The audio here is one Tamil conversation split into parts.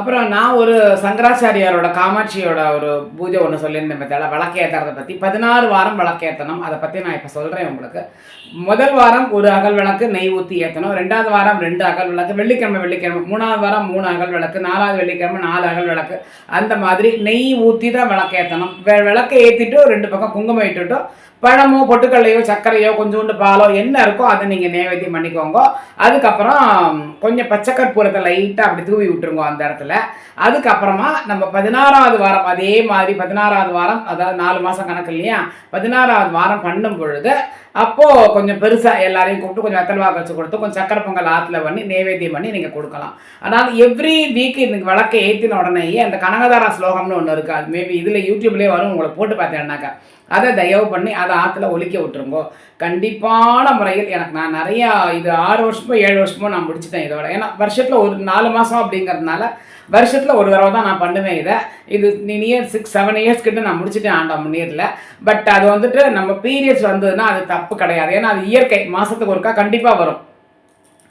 அப்புறம் நான் ஒரு சங்கராச்சாரியாரோட காமாட்சியோட ஒரு பூஜை ஒன்று சொல்லியிருந்தேன் பத்தியால விளக்கேற்றுறதை பற்றி பதினாறு வாரம் விளக்கேற்றணும் அதை பற்றி நான் இப்போ சொல்கிறேன் உங்களுக்கு. முதல் வாரம் ஒரு அகல் விளக்கு நெய் ஊற்றி ஏற்றணும் ரெண்டாவது வாரம் ரெண்டு அகல் விளக்கு வெள்ளிக்கிழமை வெள்ளிக்கிழமை. மூணாவது வாரம் மூணு அகல் விளக்கு நாலாவது வெள்ளிக்கிழமை நாலு அகல் விளக்கு. அந்த மாதிரி நெய் ஊற்றி தான் விளக்கேற்றணும் வெ விளக்கை ஏற்றிட்டு ரெண்டு பக்கம் குங்குமம் இட்டுட்டு பழமோ பொட்டுக்கல்லையோ சர்க்கரையோ கொஞ்சோண்டு பாலோ என்ன இருக்கோ அதை நீங்கள் நேவேத்தியம் பண்ணிக்கோங்க. அதுக்கப்புறம் கொஞ்சம் பச்சை கற்பூரத்தை லைட்டாக அப்படி தூவி விட்டுருங்க அந்த இடத்துல. அதுக்கப்புறமா நம்ம பதினாறாவது வாரம் அதே மாதிரி பதினாறாவது வாரம் அதாவது நாலு மாதம் கணக்கு இல்லையா? பதினாறாவது வாரம் பண்ணும் பொழுது அப்போது கொஞ்சம் பெருசாக எல்லாரையும் கூப்பிட்டு கொஞ்சம் வெத்தல் வாக்கு வச்சு கொடுத்து கொஞ்சம் சக்கரை பொங்கல் ஆற்றுல பண்ணி நைவேத்தியம் பண்ணி நீங்கள் கொடுக்கலாம். அதாவது எவ்ரி வீக் இன்னைக்கு விளக்கை ஏற்றின உடனேயே அந்த கனகதாரா ஸ்லோகம்னு ஒன்று இருக்குது அது மேபி இதில் யூடியூப்லேயே வரும் உங்களை போட்டு பார்த்தேன்னாக்கா அதை தயவு பண்ணி அதை ஆற்றுல ஒலிக்க விட்டுருங்கோ. கண்டிப்பான முறையில் எனக்கு நான் நிறையா இது ஆறு வருஷமோ ஏழு வருஷமோ நான் முடிச்சுட்டேன் இதோட. ஏன்னா வருஷத்தில் ஒரு நாலு மாதம் அப்படிங்கிறதுனால வருஷத்தில் ஒரு தடவை தான் நான் பண்ணுவேன் இதை. இது நியர் சிக்ஸ் செவன் இயர்ஸ் கிட்ட நான் முடிச்சிட்டேன் ஆண்டாம் முன்னேரில் பட் அது வந்துட்டு நம்ம பீரியட்ஸ் வந்ததுன்னா அது தப்பு கிடையாது. ஏன்னா அது இயற்கை மாதத்துக்கு ஒருக்கா கண்டிப்பாக வரும்.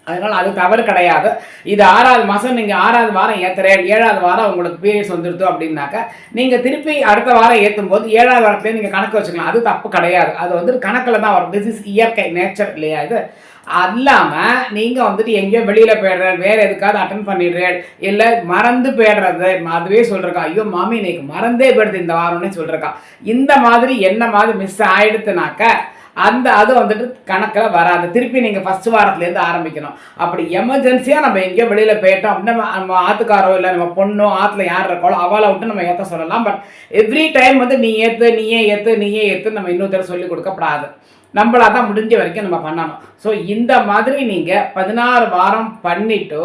அதனால் அது தவறு கிடையாது. இது ஆறாவது மாதம் நீங்கள் ஆறாவது வாரம் ஏற்றுறேன் ஏழாவது வாரம் உங்களுக்கு பீரியட்ஸ் வந்துடுது அப்படின்னாக்க நீங்கள் திருப்பி அடுத்த வாரம் ஏற்றும் போது ஏழாவது வாரத்துலேயே நீங்கள் கணக்கு வச்சுக்கலாம். அது தப்பு கிடையாது. அது வந்து கணக்கில் தான் வரும். திஸ் இஸ் இயற்கை நேச்சர் இல்லையா இது? அல்லாமல் நீங்கள் வந்துட்டு எங்கேயோ வெளியில் போயிடுறேன். வேறு எதுக்காவது அட்டன் பண்ணிடுறேன். இல்லை மறந்து போயிடுறது. அதுவே சொல்கிறக்கா ஐயோ மாமி இன்னைக்கு மறந்தே போயிடுது இந்த வாரம்னு சொல்கிறக்கா இந்த மாதிரி என்ன மாதிரி மிஸ் ஆயிடுத்துனாக்க அந்த அது வந்துட்டு கணக்கில் வராது. திருப்பி நீங்கள் ஃபஸ்ட் வாரத்துலேருந்து ஆரம்பிக்கணும். அப்படி எமர்ஜென்சியாக நம்ம எங்கேயோ வெளியில் போயிட்டோம் அப்படின்னா நம்ம ஆற்றுக்காரோ இல்லை நம்ம பொண்ணோ ஆற்றுல யார் இருக்காளோ அவளை விட்டு நம்ம ஏற்ற சொல்லலாம். பட் எவ்ரி டைம் வந்து நீ ஏற்று நீயே ஏற்று நீயே ஏற்று நம்ம இன்னொருத்தர சொல்லிக் கொடுக்கப்படாது. நம்மளாக தான் முடிஞ்ச வரைக்கும் நம்ம பண்ணணும். ஸோ இந்த மாதிரி நீங்கள் பதினாறு வாரம் பண்ணிட்டு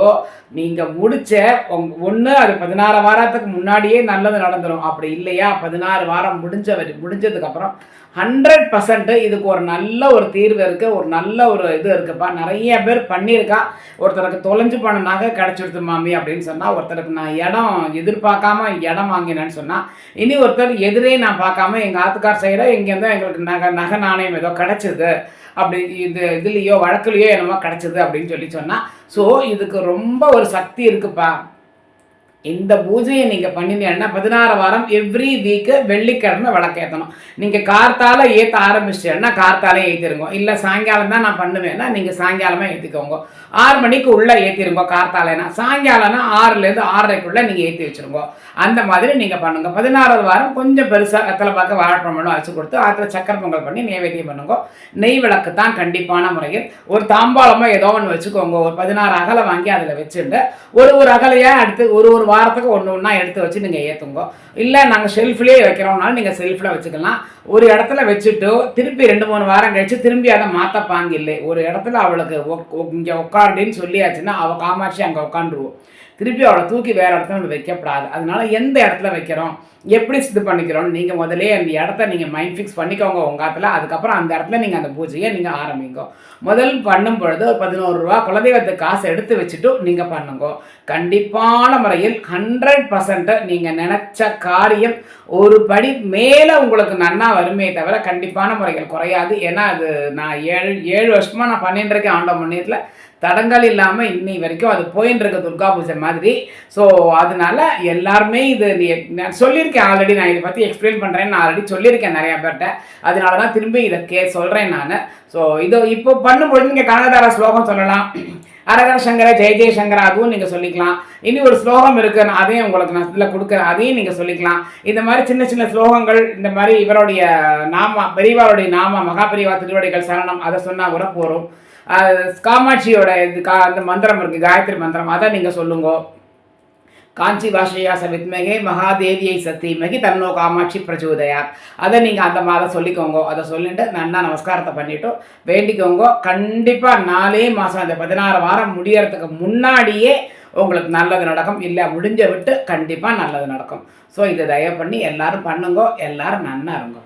நீங்கள் முடித்த உங்க ஒன்று அது பதினாறு வாரத்துக்கு முன்னாடியே நல்லது நடந்துடும் அப்படி இல்லையா? பதினாறு வாரம் முடிஞ்ச வரை முடிஞ்சதுக்கப்புறம் ஹண்ட்ரட் பர்சன்ட்டு இதுக்கு ஒரு நல்ல ஒரு தீர்வு இருக்குது ஒரு நல்ல ஒரு இது இருக்குப்பா. நிறைய பேர் பண்ணியிருக்கா. ஒருத்தருக்கு தொலைஞ்சு போன நகை கிடச்சிடுது மாமி அப்படின்னு சொன்னால் ஒருத்தருக்கு நான் இடம் எதிர்பார்க்காம இடம் வாங்கினேன்னு சொன்னால் இனி ஒருத்தர் எதிரே நான் பார்க்காம எங்கள் ஆத்துக்கார் சைடோ எங்கேருந்தோ எங்களுக்கு நகை நகை நாணயம் ஏதோ கிடச்சிது அப்படி இது இதுலேயோ வழக்குலேயோ என்னமோ கிடச்சிது அப்படின்னு சொல்லி சொன்னால் ஸோ இதுக்கு ரொம்ப ஒரு சக்தி இருக்குப்பா. இந்த பூஜையை நீங்கள் பண்ணினீங்கன்னா பதினாறு வாரம் எவ்ரி வீக்கு வெள்ளிக்கிழமை விளக்கேற்றணும் நீங்கள் கார்த்தால ஏற்ற ஆரம்பிச்சிட்டேன்னா கார்த்தாலே ஏற்றிருங்க இல்லை சாயங்காலம் தான் நான் பண்ணுவேன்னா நீங்கள் சாயங்காலமே ஏற்றிக்கோங்க ஆறு மணிக்கு உள்ளே ஏற்றிருங்க கார்த்தாலேனா. சாயங்காலம்னா ஆறுலேருந்து ஆறரைக்குள்ளே நீங்கள் ஏற்றி வச்சுருங்க. அந்த மாதிரி நீங்கள் பண்ணுங்க. பதினாறாவது வாரம் கொஞ்சம் பெருசாக வெத்தலை பார்க்க வாழைப்பழம் வச்சு கொடுத்து அதில் சக்கரை பொங்கல் பண்ணி நைவேத்தியம் பண்ணுங்க. நெய் விளக்கு தான் கண்டிப்பான முறையில். ஒரு தாம்பாளமாக ஏதோ ஒன்று வச்சுக்கோங்க. ஒரு பதினாறு அகலை வாங்கி அதில் வச்சுட்டு ஒரு ஒரு அகலையாக அடுத்து ஒரு ஒரு வாரத்துக்கு ஒன்று ஒன்றா எடுத்து வச்சு நீங்கள் ஏற்றுங்க இல்லை நாங்கள் ஷெல்ஃப்லேயே வைக்கிறோம்னாலும் நீங்கள் ஷெல்ஃபில் வச்சுக்கலாம். ஒரு இடத்துல வச்சுட்டு திருப்பி ரெண்டு மூணு வாரம் கழிச்சு திரும்பி அதை மாற்ற பாங்க இல்லை ஒரு இடத்துல அவளுக்கு இங்கே உட்காருடின்னு சொல்லியாச்சுன்னா அவள் காமாட்சி அங்கே உட்காந்துருவோம் திருப்பி அவளை தூக்கி வேறு இடத்துல வைக்கப்படாது. அதனால எந்த இடத்துல வைக்கிறோம்? எப்படி இது பண்ணிக்கிறோம் நீங்கள் முதலே அந்த இடத்த நீங்கள் மைண்ட் ஃபிக்ஸ் பண்ணிக்கோங்க உங்கள் இடத்துல அதுக்கப்புறம் அந்த இடத்துல நீங்கள் அந்த பூஜையை நீங்கள் ஆரம்பிங்க. முதல் பண்ணும் பொழுது ஒரு பதினோரு ரூபா குலதெய்வத்துக்கு காசை எடுத்து வச்சுட்டு நீங்கள் பண்ணுங்க. கண்டிப்பான முறையில் ஹண்ட்ரட் பர்சன்ட்டை நீங்கள் நினச்ச காரியம் ஒரு படி மேலே உங்களுக்கு நன்னா வருமே தவிர கண்டிப்பான முறைகள் குறையாது. ஏன்னா அது நான் ஏழு ஏழு வருஷமாக நான் பண்ணிட்டு இருக்கேன் ஆண்ட முன்னேற்றில் தடங்கள் இல்லாமல் இன்னை வரைக்கும் அது போயின்னு இருக்க துர்கா பூஜை மாதிரி. ஸோ அதனால எல்லாருமே இது நான் சொல்லியிருக்கேன் ஆல்ரெடி நான் இதை பற்றி எக்ஸ்பிளைன் பண்ணுறேன்னு நான் ஆல்ரெடி சொல்லியிருக்கேன் நிறையா பேர்கிட்ட. அதனால தான் திரும்பி இதை கே சொல்கிறேன் நான். ஸோ இதோ இப்போ பண்ணும்பொழுது நீங்கள் கனகதார ஸ்லோகம் சொல்லலாம். அரகர சங்கர ஜெய ஜெயசங்கர அதுவும் நீங்கள் சொல்லிக்கலாம். இனி ஒரு ஸ்லோகம் இருக்கு நான் அதையும் உங்களுக்கு நான் இதில் கொடுக்குறேன் அதையும் நீங்கள் சொல்லிக்கலாம். இந்த மாதிரி சின்ன சின்ன ஸ்லோகங்கள் இந்த மாதிரி இவருடைய நாம பெரியவாருடைய நாம மகாபெரிவா திருவடிகள் சரணம் அதை சொன்னால் கூட போகிறோம் காமாட்சியோட இது கா அந்த மந்திரம் இருக்குது காயத்ரி மந்திரம். அதை நீங்கள் சொல்லுங்க. காஞ்சி பாஷையா சவித்மகே மகாதேவியை சத்தியமகி தன்னோ காமாட்சி பிரச்சோதயாத் அதை நீங்கள் அந்த மாதிரி சொல்லிக்கோங்க. அதை சொல்லிட்டு நன்னா நமஸ்காரத்தை பண்ணிட்டோம் வேண்டிக்கோங்க. கண்டிப்பாக நாலே மாதம் அந்த பதினாறு வாரம் முடியறதுக்கு முன்னாடியே உங்களுக்கு நல்லது நடக்கும். இல்லை முடிஞ்ச விட்டு கண்டிப்பாக நல்லது நடக்கும். ஸோ இதை தயவு பண்ணி எல்லாரும் பண்ணுங்க. எல்லாரும் நன்னா இருங்க.